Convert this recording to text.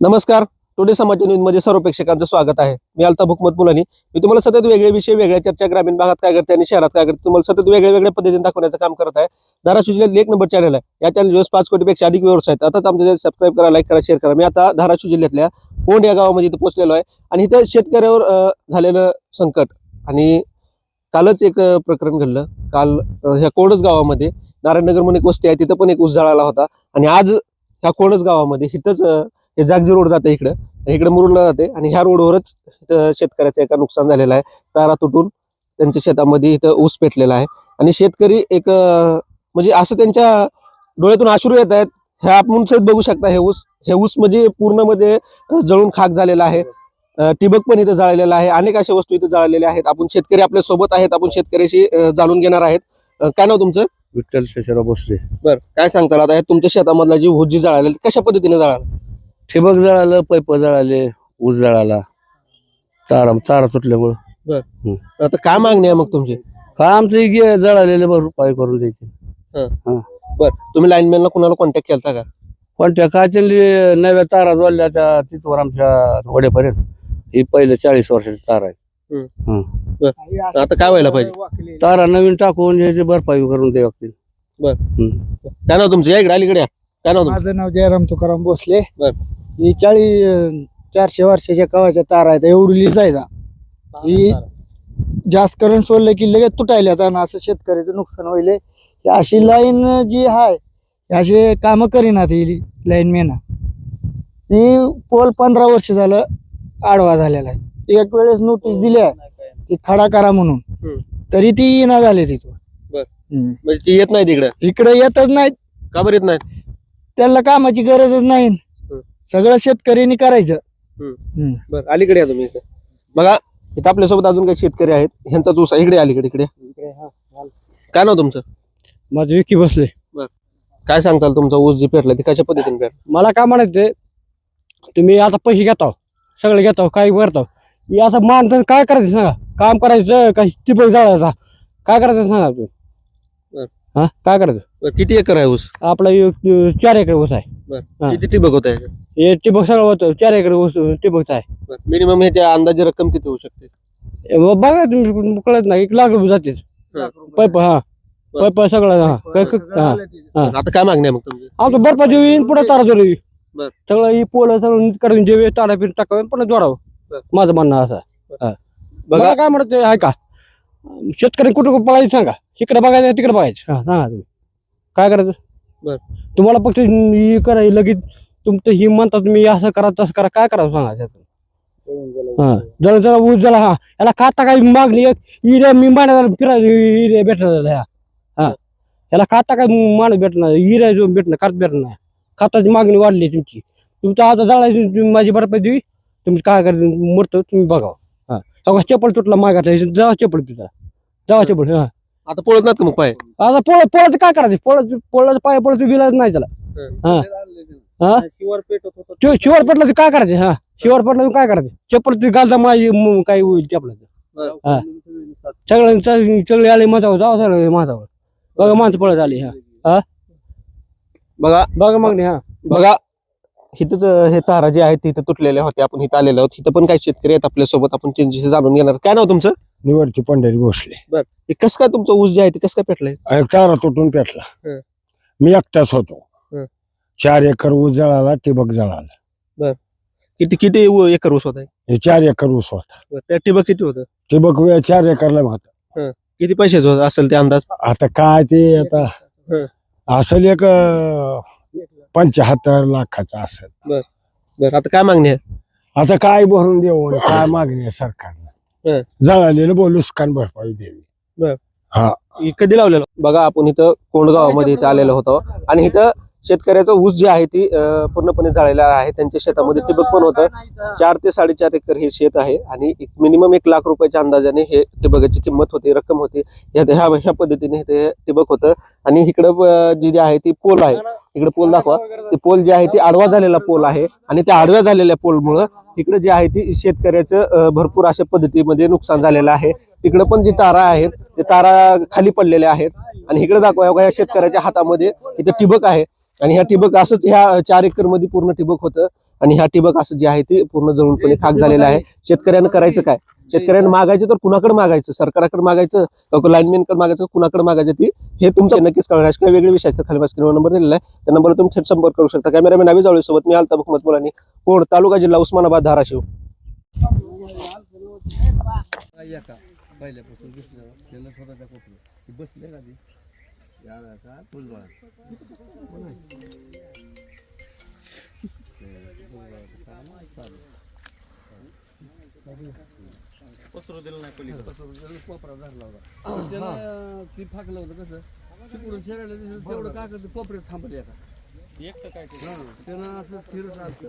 नमस्कार. टुडे समाज न्यूजमध्ये सर्व प्रेक्षकांचं स्वागत आहे. मी अल्ताफ हुकमत मुलानी. मी तुम्हाला सतत वेगळे विषय वेगळ्या चर्चा ग्रामीण भागात काय करते आणि शहरात काय करते तुम्हाला सतत वेगळ्या वेगळ्या पद्धतीने दाखवण्याचं काम करत आहे. धाराशिव जिल्ह्यात एक नंबर चॅनल आहे. या चॅनल पाच कोटीपेक्षा अधिक व्यवसाय आहेत. आताच आमच्या सबस्क्राईब करा लाईक करा शेअर करा. मी आता धाराशिव जिल्ह्यातल्या कोंड या गावामध्ये इथं पोहोचलेलो आहे. आणि इथं शेतकऱ्यावर झालेलं संकट. आणि कालच एक प्रकरण घडलं. काल ह्या कोंडच गावामध्ये नारायणनगर म्हणून एक वस्ती आहे. तिथं पण एक ऊस जळाला होता. आणि आज ह्या कोंडच गावामध्ये इथंच हे जागजी रोड जाते इकडं. इकडे मुरुडला जाते आणि ह्या रोडवरच शेतकऱ्याचं एका नुकसान झालेलं आहे. तारा तुटून त्यांच्या शेतामध्ये इथं ऊस पेटलेला आहे. आणि शेतकरी एक म्हणजे असं त्यांच्या डोळ्यातून अश्रू येत आहेत. ह्या आपण बघू शकता हे ऊस. हे ऊस म्हणजे पूर्णमध्ये जळून खाक झालेला आहे. अं, ठिबक पण इथं जाळलेला आहे. अनेक अशा वस्तू इथं जाळलेल्या आहेत. आपण शेतकरी आपल्यासोबत आहेत. आपण शेतकऱ्याशी जाणून घेणार आहेत. काय नाव तुमचं? विठ्ठल शेषराव भोसले. बरं. काय सांगता आता? हे तुमच्या शेतामधला जी ऊस जी जळालेली कशा पद्धतीने जळाला? ठिबक जळालं पैप जळाले ऊस जळाला चारा चारा सुटल्यामुळं. आता काय मागणी आहे मग तुमची? काय आमचं हे गे- जळालेले बरं पाय करून द्यायचे. बर. तुम्ही लाईनमॅनला कुणाला कॉन्टॅक्ट केलता का? कोणत्या काय चालली नव्या तारा जोडल्या त्या तिथवर आमच्या वड्यापर्यंत ही पहिलं चाळीस वर्षाची चारा आहे. आता काय व्हायला पाहिजे? तारा नवीन टाकून ह्याची भरपाई करून द्यावी लागतील बर. काय नाव तुमचं? या इकडे अलीकडे. काय नाव तुमचं? माझं नाव जयराम तुकाराम भोसले. बर. ही चाळी अं, चारशे वर्षाच्या कवाच्या तार आहेत एवढी जायचा ही जास्त करंट सोडलं की लगेच तुटायला आणि असं शेतकऱ्याचं नुकसान होईल अशी लाईन जी आहे ही असे कामं करीनात ही लाईन मेना ही पोल पंधरा वर्ष झालं आडवा झालेला आहे. एक वेळेस नोटीस दिल्या ती खडा करा म्हणून. तरी ती येणं झाली तिथून. म्हणजे ती येत नाही तिकडे इकडे येतच नाही का बरं येत नाही त्याला कामाची गरजच नाही. सगळं शेतकऱ्यांनी करायचं. हम्म. बरं अलीकडे या तुम्ही इथं बघा इथं आपल्यासोबत अजून काही शेतकरी आहेत. ह्यांचा ऊस आहे. इकडे या अलीकडे इकडे या. काय नाव तुमचं? माझं विकी बसले काय सांगताल तुमचा ऊस जी पेरला ती कशा पद्धतीने पेरला? मला काय म्हणायचंय तुम्ही आता पैसे घेताव. सगळे घेताव काही करताव हे असं माणसं काय करायचं सांगा? काम करायचं काही टिपक जाळायचा. काय करायचं सांगा तुम्ही? बर. हा? काय करायचं? बरं, किती एकर आहे ऊस? आपला एक चार एकर ऊस आहे. हा. किती ठिबक होत आहे हे टिबक सगळं होतं. चार एकर टिबकचा आहे. मिनिमम ह्याच्या अंदाजे रक्कम किती होऊ शकते? हे बघा तुम्ही कळत नाही. एक लाख रुपये जाते पैप हा. पैप सगळं हा. क- क- हा. हा. आता काय मागणी आहे मग तुमची? आमचं बर्फा देऊ येईन पुढे तारा जोडू बर. सगळं ही पोलं सगळं नीट जेवे तारा फिर टाकावे पण जोडावं. बर. माझं म्हणणं असं आहे. बघा. मला काय म्हणत आहे का शेतकरी कुठं कुठं पळायचं सांगा. इकडे बघायचं तिकडे बघायचं. हा सांगा तुम्ही. काय करायचं? बर. तुम्हाला फक्त ही करा ही लगेच तुमचं ही म्हणतात तुम्ही असं करा तसं करा काय करावं सांगा त्यातून हा जरा जरा ऊस जरा हा. याला खाता काय मागणी एक इरे मी मांडा फिरायला इरे भेटणार ह्या. हा. याला खाता काय माणूस भेटणार इरे जो भेटणार खात भेटणार. खाताची मागणी वाढली आहे तुमची. तुमचं आता जाळायची तुम्ही माझी भरपाई देवी. तुम्ही काय करा मरतो तुम्ही बघावं हा. अगं चप्पल तुटला मागायचा जावा चप्पल तिथं जावा चप्पल हा. आता पळत नाहीत का मग पाय? आता पोळ पोळाचं काय करायचं? पोळाचं पोळाचं पाय पोळाचं विलाज नाही त्याला. हा. हा? शिव- शिवर पडलं तर काय करायचं? हा. शिवर पडलं तर काय करायचं? चप्पल तुम्ही घालता माझी म- काय होईल चपलाचं हा. सगळं सगळे आले माझ्यावर जावा सगळे माझ्यावर बघा माणसं पळत आली. हा. बघा. बघा मागणी हा. बघा. इथं तर हे तारा जे आहेत तिथं तुटलेले होते आपण इथं आलेलो आहोत. इथं पण काही शेतकरी आहेत आपल्यासोबत आपण त्यांच्याशी जाणून घेणार काय नाव तुमचं? निवडची पंढरी भोसले. हे कसं काय तुमचं ऊस जे आहे ते कसं काय पेटलंय? एक चारा तुटून पेटला. हं. मी एकटाच होतो. चार एकर ऊस जळाला ठिबक जळाला. किती किती एकर ऊस होता हे चार एकर ऊस होता. त्या ठिबक किती होतं? ठिबक वे- चार एकरला होता. किती पैशाचं होतं असेल ते अंदाज? आता काय ते आता हं. असेल एक अं, पंच्याहत्तर लाखाचा असेल. बरं आता काय मागणी आहे? आता काय भरून देऊ आणि काय मागणी आहे हं. जळालेलं बोल नुकसान भरपाई द्यावी हे कधी लावलेलं? बघा आपण इथं कोंडगावामध्ये इथं आलेलो होतो आणि इथं शेतकऱ्याचा ऊस जी आहे ती पूर्णपणे जाळलेला आहे. त्यांच्या शेतामध्ये ठिबक पण होतं. चार ते साडेचार एकर हे शेत आहे आणि एक मिनिमम एक लाख रुपयाच्या अंदाजाने हे ठिबकाची किंमत होती रक्कम होती. ह्या ह्या पद्धतीने ते ठिबक होतं. आणि इकडं जी जी आहे ती पोल आहे. इकडे पोल दाखवा. ते पोल जे आहे ती आडवा झालेला पोल आहे आणि त्या आडव्या झालेल्या पोलमुळं तिकडे जे आहे ती शेतकऱ्याचं भरपूर अशा पद्धतीमध्ये नुकसान झालेलं आहे. तिकडे पण जी तारा आहेत ते तारा खाली पडलेल्या आहेत. आणि इकडे दाखवा या शेतकऱ्याच्या हातामध्ये इथं ठिबक आहे. आणि ह्या ठिबक असंच ह्या चार एकरमध्ये पूर्ण ठिबक होतं. आणि ह्या ठिबक असं जे आहे ते पूर्ण जळूनपणे खाक झालेलं आहे. शेतकऱ्यानं करायचं काय? शेतकऱ्यानं मागायचं तर कुणाकडे मागायचं? सरकारकडे मागायचं? का लाईनमॅनकडे मागायचं? कुणाकडे मागायचं? ती हे तुमचं नक्कीच कळणार. आहे काही वेगळे विषय आहेत तर खाली स्क्रीनवर नंबर दिलेला आहे. त्या नंबरला तुम्ही थेट संपर्क करू शकता. कॅमेरामॅन अभि जावळे सोबत. मी आलता हुकमत मुलांनी कोण? तालुका जिल्हा उस्मानाबाद धाराशिव. पहिल्यापासून दुसऱ्या त्याला स्वतःच्या कोपऱ्यात बसले का ते याला का फुलबाळ कोपरा धरला होता त्याला ती फाकलं होतं कसं? तिकडून शेरायला दिसलं तेवढं काय करते कोपऱ्यात थांबले का हां, त्यानं असं फिरत असतं